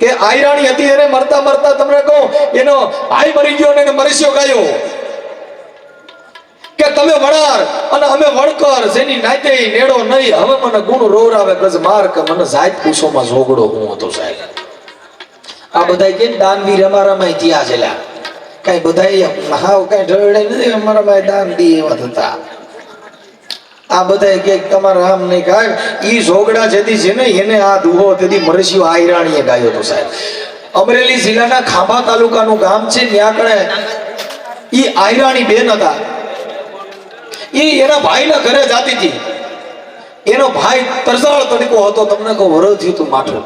કે આયરાણી હતી એને મરતા મરતા તમને કહું, એનો ભાઈ મરી ગયો અને એને મરસ્યો ગાયો. કે તમે વણાર અને અમે વણકર જેની નાતે નેડો નહીં, હવે મને ગુણ રોવરાવે ગજ માર કે મને જાત પૂછોમાં ઝોગડો હું હતો સાહેબ. આ બધા કે અમારામાં થયા છે લ્યા કઈ બધા હાવ કઈ ઢળે નથી અમારામાં દાન દી એવા થતા. આ બધા કે તમારા રામ નહીં ગાય. એ ઝોગડા જેથી છે ને એને આ દુહો તેથી મરશિવ આયરાણીએ ગાયો હતો સાહેબ. અમરેલી જિલ્લાના ખાંભા તાલુકાનું ગામ છે, ત્યાં કણે એ આયરાણી બેન હતા. એ એના ભાઈના ઘરે જાતી હતી. એનો ભાઈ તરસાળ તડકો હતો, તમને કહું વરો થયું હતું માઠું.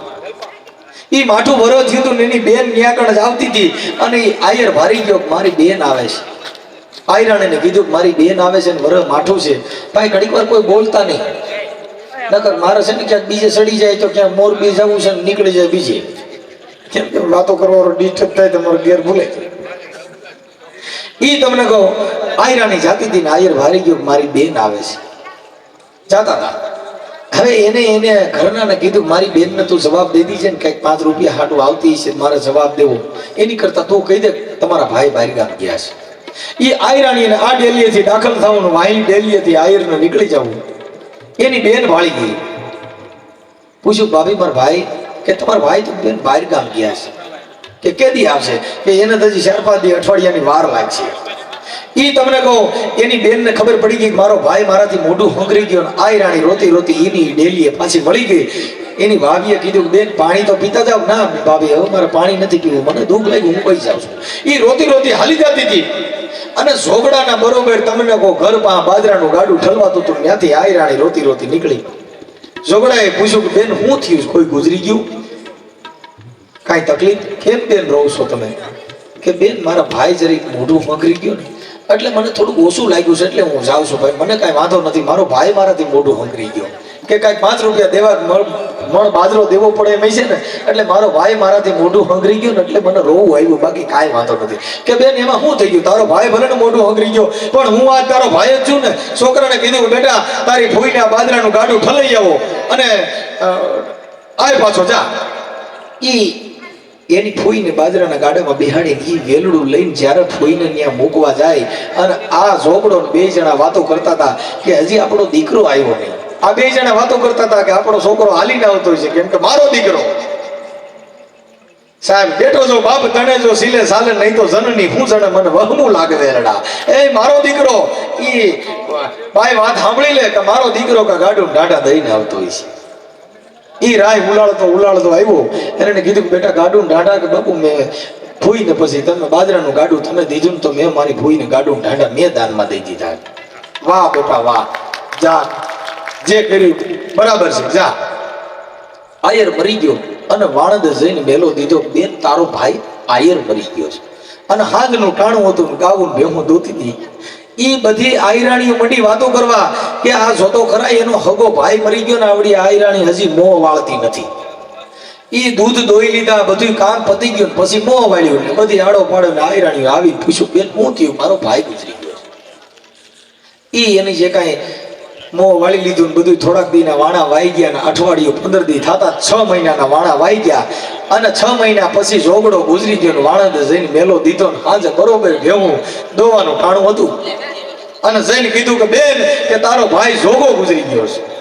એ માઠું વરો થયું હતું એની બેન કણે જ આવતી હતી અને એ આયર ભારી ગયો મારી બેન આવે છે. આયરાણીને કીધું કે મારી બેન આવે છે ને વરહ માઠું છે. ભાઈ, ઘડીક વાર કોઈ બોલતા નહીં. નકર મારે છે ને ક્યાંક બીજે સડી જાય તો ક્યાંક મોરબી જવું છે ને નીકળી જાય બીજે. કેમ કે વાતો કરવાનો ડિસ્ટર્બ થાય તમારો ઘેર ભૂલે. ઈ તમને કહો, આયરાની જાતી હતી ને આયર ભારી ગયો મારી બેન આવે છે. જાતા હતા. હવે એને એને ઘરનાને કીધું મારી બેનને તું જવાબ દે દીજે ને કંઈક પાંચ રૂપિયા હાટું આવતી છે મારે જવાબ દેવો. એની કરતા તું કહી દે તમારા ભાઈ બારી ગયા છે. એ આયરાણીને આ ડેલીએથી દાખલ થવાનું વાહિની ડેલીએથી આયરને નીકળી જવું. એની બેન વાળી ગઈ. પૂછ્યું, ભાભી, મારા ભાઈ, કે તમારા ભાઈ તો બેન બહાર ગામ ગયા છે. કે કેદી આવશે? કે એને તો હજી ચાર પાંચ અઠવાડિયાની વાર લાગશે. ઈ તમને કહું, એની બેનને ખબર પડી ગઈ મારો ભાઈ મારાથી મોઢું હોંગરી ગયો આયરાણી રોતી રોતી એની ડેલીએ પાછી મળી ગઈ. એની ભાભીએ કીધું બેન, પાણી તો પીતા જાવ ના ભાભી, હવે મારે પાણી નથી પીવું. મને દુઃખ લાગ્યું, હું કહી જાઉં છું. એ રોતી રોતી હાલી જતી હતી. અને ઝોગડાના બરોબર તમને કહો, ઘર પા બાજરાનું ગાડું ઠલવાતું હતું ત્યાંથી આયરાણી રોતી રોતી નીકળી. ઝોગડાએ પૂછ્યું કે બેન, હું થયું? કોઈ ગુજરી ગયું? કાંઈ તકલીફ? કેમ બેન રહો છો તમે? કે બેન, મારા ભાઈ જરીક મોઢું ફંકરી ગયું ને, એટલે મને થોડુંક ઓછું લાગ્યું છે, એટલે હું જાઉં છું. ભાઈ, મને કાંઈ વાંધો નથી. મારો ભાઈ મારાથી મોઢું ફંકરી ગયો. કે કાંઈક પાંચ રૂપિયા દેવા મણ બાજરો દેવો પડે એમ છે ને, એટલે મારો ભાઈ મારાથી મોઢું હંગરી ગયું ને એટલે મને રોવું આવ્યું, બાકી કાંઈ વાંધો નથી. કે બેન, એમાં શું થઈ ગયું? તારો ભાઈ ભલે ને મોઢું હંગરી ગયો, પણ હું આજ તારો ભાઈ જ છું ને, છોકરાને કીધું, બેટા, તારી ફોઈને આ બાજરાનું ગાડું ઠલાઈ આવો અને આય પાછો, જા. ઈ એની ફોઈને બાજરાના ગાડામાં બિહાડીને ઈ વેલડું લઈને જ્યારે ફોઈને ત્યાં મૂકવા જાય, અને આ ઝોપડો બે જણા વાતો કરતા હતા કે, હજી આપણો દીકરો આવ્યો નહીં. આ બે જણા વાતો કરતા હતા કે આપણો છોકરો હાલીને આવતો છે, કેમ કે મારો દીકરો. સાહેબ બેઠો જો બાપ તણે જો સિલે સાલે, નહીં તો જનની હું જણે મને વહમું લાગે વેરડા એ મારો દીકરો, ઈ ભાઈ વાત સાંભળી લે કે મારો દીકરો કા ગાડું ડાડા દઈને આવતો હોય છે. ઈ રાય ઉલાળતો ઉલાળતો આવ્યો. એને કીધું કે બેટા, ગાડું ડાડા કે બાપુ મેં ભૂઈને પછી તમે બાજરાનું ગાડું તમે દીધું ને તો મેં મારી ભૂઈને ગાડું ઢાંઢા મેં દાનમાં દઈ દીધા. વાહ બેટા વાહ. જા. જે કર્યું બરાબર છે, જા. આયર મરી ગયો અને વાણંદ જઈને મેલો દીધો, બેન, તારો ભાઈ આયર મરી ગયો છે. અને હાંજનું ટાણું હતું ગાવું ભેહું દોતી હતી. એ બધી આયરાણીઓ મંડી વાતો કરવા કે આ જોતો ખરા એનો હગો ભાઈ મરી ગયો ને આવડી આયરાણી હજી મોં વાળતી નથી. એ દૂધ દોઈ લીધા બધું કામ પતી ગયું પછી મોં વાળ્યું ને બધી આડો પાડો ને આયરાણીઓ આવી પૂછ્યું, બેન, શું થયું? મારો ભાઈ ગુજરી ગયો એ એની જે કાંઈ મોં વાળી લીધું ને બધું થોડાક દીના વાણા વાઈ ગયા અઠવાડિયું પંદર દી થતા છ મહિનાના વાણા વાઈ ગયા. અને છ મહિના પછી ઝોગડો ગુજરી ગયો ને વાણંદ જઈને મેલો દીધો ને આજે બરોબર ભેવું દોવાનું ટાણું હતું. અને જઈને કીધું કે, બેન, કે તારો ભાઈ જોગો ગુજરી ગયો છે.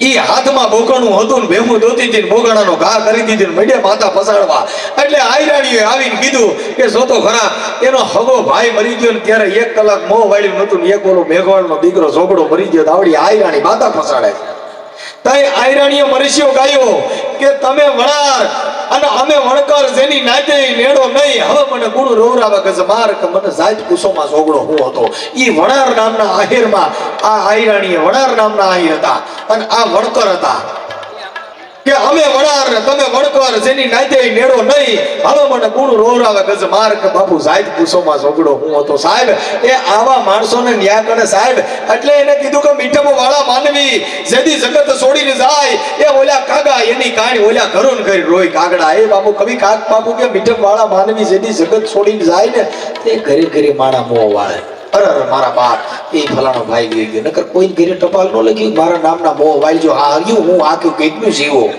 ઈ હાથમાં બોકણું હતું ને ભેગું દોતી હતી બોગાડાનો ઘા કરી દીધી મડ્યા માથા પસાડવા. એટલે આયરાણીએ આવીને કીધું કે જોતો ખરા, એનો હગો ભાઈ મરી ગયો ને ત્યારે એક કલાક મોં વાળ્યું નતું એક ઓલો મેઘવાળનો દીકરો ઝોપડો મરી ગયો આવડી આયરાણી માથા પસાડે છે. તઈ આયરાણીએ મરસ્યો ગાયો કે, તમે વણાર અને અમે વણકર જેની નાતે નેડો નહીં. હવે મને ગુણ રોવરાવા કે મારક, મને જાત કુસોમાં સોગડો હું હતો. ઈ વણાર નામના આહિરમાં આ આયરાણીએ વણાર નામના આહિર હતા. અને આ વણકર હતા. કે અમે વણાર ને તમે વણકર જેની નાતે નેડો નહીં. હવે મને ગુણ રોવરાવે ગજ માર કે બાપુ, સાહેબ, ગુસ્સોમાં ઝોગડો હું હતો, સાહેબ. એ આવા માણસોને ન્યાય કરે, સાહેબ. એટલે એને કીધું કે મીઠમ વાળા માનવી, જેથી જગત છોડીને જાય. એ ઓલા કાગા, એની કાણી ઓલા ઘરોન કરી રોય કાગડા. એ બાપુ, કવિ કાક બાપુ, કે મીઠમ વાળા માનવી, જેથી જગત છોડીને જાય ને, તે ઘરે ઘરે માણા મોં વાળે. અરે અરે, મારા બાપ, એ ફલાણો ભાઈ ગઈ ગયો. નકર કોઈ ઘરે ટપાલ ન લખ્યું? મારા નામના મો વાળજો આ હર્યું, હું આખ્યું કેટલું જીવો.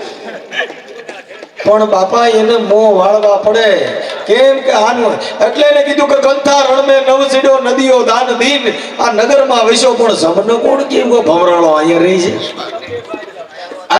પણ બાપા, એને મોં વાળવા પડે. કેમ કે આનું એટલે એને કીધું કે કંથા રણમે નવસીડો નદીઓ દાન દીન. આ નગરમાં વિશો પણ જમનો કોણ કેમ ભમરાળો અહીંયા રહી છે?